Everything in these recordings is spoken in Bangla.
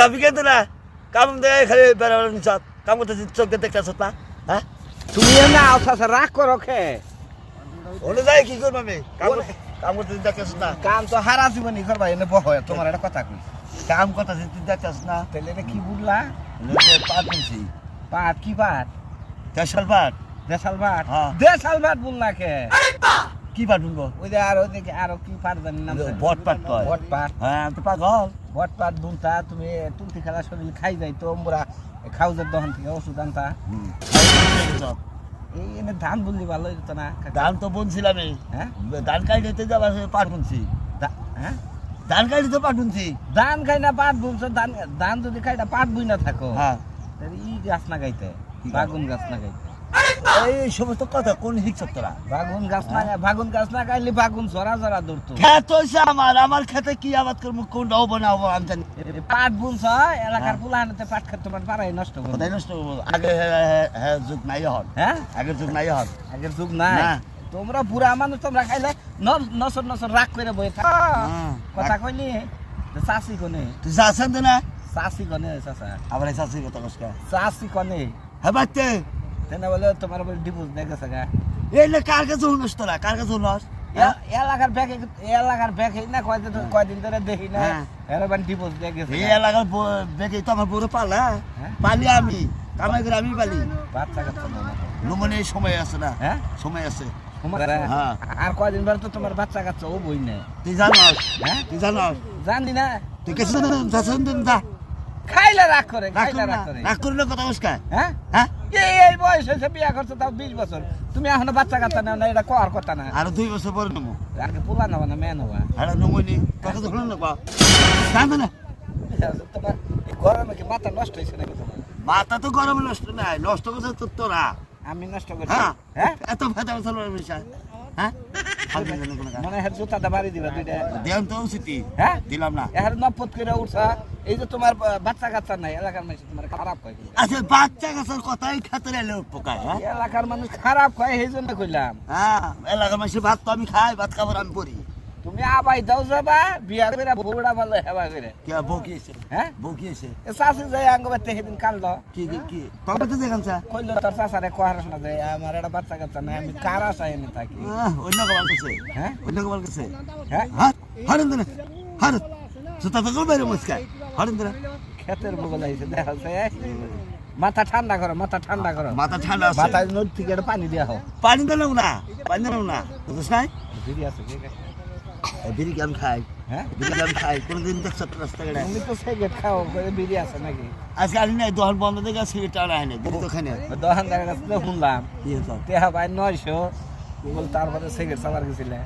যাবি কিন্তু না? কাম দেয় খালি বেড়াবেড়া নিচ কাম করতে চোখ দিয়ে দেখতে আসত না হ্যাঁ? তুমি না আওসা রাগ করো খে। ওটা যাই কি করব আমি? কাম কাম করতে দেখতে আসত না কাম তো হারা জীবনই করবা এনে বহ তোমার একটা কথা কই। কাম করতে তুই দেখতে আসত না তাহলে এটা কি বুঝলা পাট বলছি পাট কি পাট? তেসাল পাট। দেশাল পাট? হ্যাঁ। দেশাল পাট বুল না কে কি পাট বলব ওই যে আর ওদিকে আরও কি পাট জানি নাম বট পাট কয়? বট পাট হ্যাঁ তো পাগল পাট বুনতা তুমি তুলতি খেলা শরীর খাই যাই তো আমরা খাউজের দহন থেকে ওষুধ আনতা। এই এনে ধান বুনলি ভালো হইতো না ধান তো বুনছিলাম এই। হ্যাঁ? ধান কাটিতে যাবার পাট বুনছি। হ্যাঁ? ধান কাটিতে পাট বুনছি। ধান খাই না পাট বুনছো ধান ধান যদি খাই না পাট বুই না থাকো হ্যাঁ। ই গাছ না গাইতে বাগুন গাছ না গাইতে। এই সমস্ত কথা কোন শিখছ তোরা? বাগুন গাছ না বাগুন গাছ না গাইলে বাগুন জরা জরা ধরতো। খেত হয়েছে আমার আমার খেতে কি আবাদ করব কোনটা হব না হব আমি জানি পাট বুনছ এলাকার পুলাহানিতে পাট খেতে তোমার পারাই নষ্ট করো কোথায় নষ্ট করব? আগে হ্যাঁ, হ্যাঁ, হ্যাঁ যুগ নাই হন হ্যাঁ? আগের যুগ নাই হন আগের যুগ নাই। তোমরা বুড়া মানুষ তোমরা খাইলে নসর নসর রাগ করে বই থাক। হ্যাঁ। কথা কইলি? চাষি কনে। তুই তো না? চাষি কনে চাষা। আবার চাষির কথা চাষি কনে। হ্যাঁ বাচ্চে! তেনে বলে তোমার বলে ডিভোর্স দেখেছে গা। এই লে কার কাছে হুনস তোরা? কার কাছে হুনস এ- এলাকার ব্যাগে এলাকার ব্যাগে না কয়দিন কয়দিন ধরে দেখি না। হ্যাঁ। এরকম ডিভোর্স দেখেছে এই এলাকার ব- বেগে তো আমার বড় পালা হ্যাঁ। পালি আমি। কামাই করে আমি পালি। বাচ্চা কাচ্চা। নমনে সময় আছে না? হ্যাঁ? সময় আছে। হ্যাঁ। আর কয়দিন পরে তো তোমার বাচ্চা কাচ্চা ও বই না তুই জানস? হ্যাঁ? তুই জানস? জানি না? তুই কেসে যা খাইলে রাগ করে রাগ করে রাগ করলে কথা হ্যাঁ? হ্যাঁ? এই বয়স হয়েছে বিয়া করছ তাও বিশ বছর। তুমি এখনও বাচ্চা কাচ্চা নাও না এটা কর কথা না। আর দুই বছর পরে নেব। আগে পোলা নেব না মেয়ে নেব। আরে নেব নি তোকে তো হলো না বা জানবে না। তোমার গরমে কি মাথা নষ্ট হয়েছে নাকি তোমার? মাথা তো গরমে নষ্ট নাই নষ্ট করছে তোর তোরা। আমি নষ্ট করছি? হ্যাঁ হ্যাঁ? এত ভেতর চলো হ্যাঁ? মনে হয় জুতাটা বাড়ি দিবা দুইটা। দেন তো উচিত হ্যাঁ? দিলাম না। করে উঠছা। এই যে তোমার বাচ্চা কাচ্চা নাই এলাকার মানুষ তোমার খারাপ কয় এই আচ্ছা বাচ্চা কথাই খাতে এলে পোকায় হ্যাঁ? এলাকার মানুষ খারাপ কয় সেই জন্য কইলাম। হ্যাঁ এলাকার মানুষের ভাত তো আমি খাই ভাত খাবার আমি পড়ি তুমি আবাই দাও যাবা বিয়া করে বউড়া ভালো হেবা করে। কে বকিয়েছে হ্যাঁ? বকিয়েছে এ শাশু যাই আঙ্গ বাড়তে সেদিন কানলো কি কি কি? তবে তো দেখান চা কইলো তোর চাচারে কোয়ার শোনা যায়? আমার একটা বাচ্চা কাচ্চা নাই আমি কার আশায় এনে থাকি? অন্য কবার কাছে হ্যাঁ? অন্য কবার কাছে হ্যাঁ? হ্যাঁ হরেন দিনে হরেন জুতা তো করবে রে মুসকাই হরেন দিনে ক্ষেতের বগল আইছে দেখা যায় মাথা ঠান্ডা করো মাথা ঠান্ডা করো। মাথা ঠান্ডা মাথায় নদী থেকে পানি দিয়া হোক পানি নেব না পানি নেব না। বুঝছিস নাই? আছে। বিড়ি কি আমি খাই? হ্যাঁ? বিড়ি কি আমি খাই? কোনোদিন দেখছ রাস্তাঘাটে? তুমি তো সিগারেট খাও করে বিড়ি আছে নাকি? আজকে আনি নাই দোকান বন্ধ থেকে সিগারেট টানা হয় না বিড়ি তো খাই না দোকানদারের কাছে তো শুনলাম। তেহা ভাই নয়শো বল তারপরে সিগারেট চালার গেছিলে।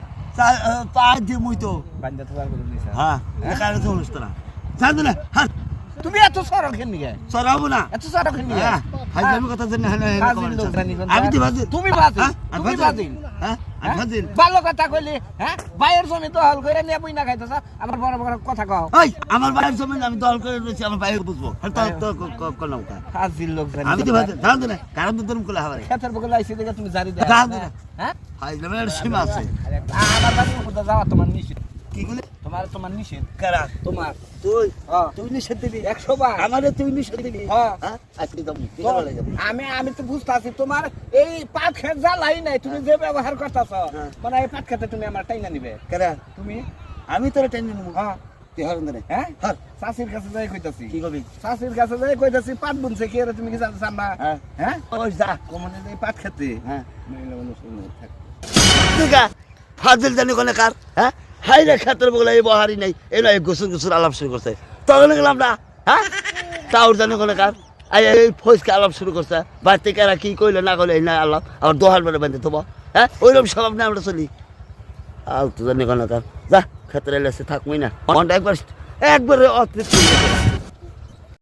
তা দিয়ে মুই তো বান্ধা করে দিয়েছে হ্যাঁ এখানে তো তোরা জানতো না হ্যাঁ তুমি এত সরল খেন নিয়ে সরাবো না। এত সরল খেন নিয়ে হ্যাঁ হাই কথা জানি হ্যাঁ হ্যাঁ জানি কোন আমি তো। তুমি হ্যাঁ, আমি তুমি ফাজিল। হ্যাঁ হ্যাঁ? ভালো কথা কইলি হ্যাঁ বাইরের জমি তো হল করে নিয়ে বই না খাইতেছ আমার বড় বড় কথা কও ওই আমার বাইরের জমি আমি দল করে রয়েছি আমার বাইরে বুঝব হ্যাঁ তো তো করলাম ফাজিল লোক জানি আমি তো ফাজিল জানতো না কারণ তো কোলে আইছি দেখে তুমি জারি দাও দাও হ্যাঁ হাই জমের সীমা আছে আমার বাড়ির যাওয়া তোমার নিষেধ কি তোমার তোমার নিষেধ। কারা? তোমার? তুই? হ্যাঁ। তুই নিষেধ দিবি? একশো বার। আমারে তুই নিষেধ দিবি? হ্যাঁ। হ্যাঁ? আমি আমি তো বুঝতে আছি তোমার এই পাট খেত জ্বালাই নাই তুমি যে ব্যবহার করতেছ। মানে এই পাট খেতে তুমি আমার টাইনা নিবে। কারা? তুমি? আমি তোর টেনশন নেব। হ্যাঁ। কাছে যাই কইতাছি। কি করবি চাষির কাছে যাই কইতাছি পাট বুনছে কি তুমি কি জানতে জানবা হ্যাঁ। হ্যাঁ? ওই যা। কমনে এই পাট খেতে হ্যাঁ ফাজিল জানি কোনে কার হ্যাঁ? হাই রে খাতের বলে এই বহারি নাই। এই নয় গুসুন গুসুন আলাপ শুরু করছে। তখন গেলাম না হ্যাঁ? তাও জানি কোনো কার এই ফৌজকে আলাপ শুরু করছে। বাড়িতে কারা কি কইলো না কইলো, এই না আলাপ। আবার দোহার বেড়ে বেঁধে দেবো হ্যাঁ? ওইরকম স্বভাব না আমরা চলি। আর তো জানি কোনো কার যা, খাতের এলাসে থাকবই না। মনটা একবার, একবারে অতৃপ্ত।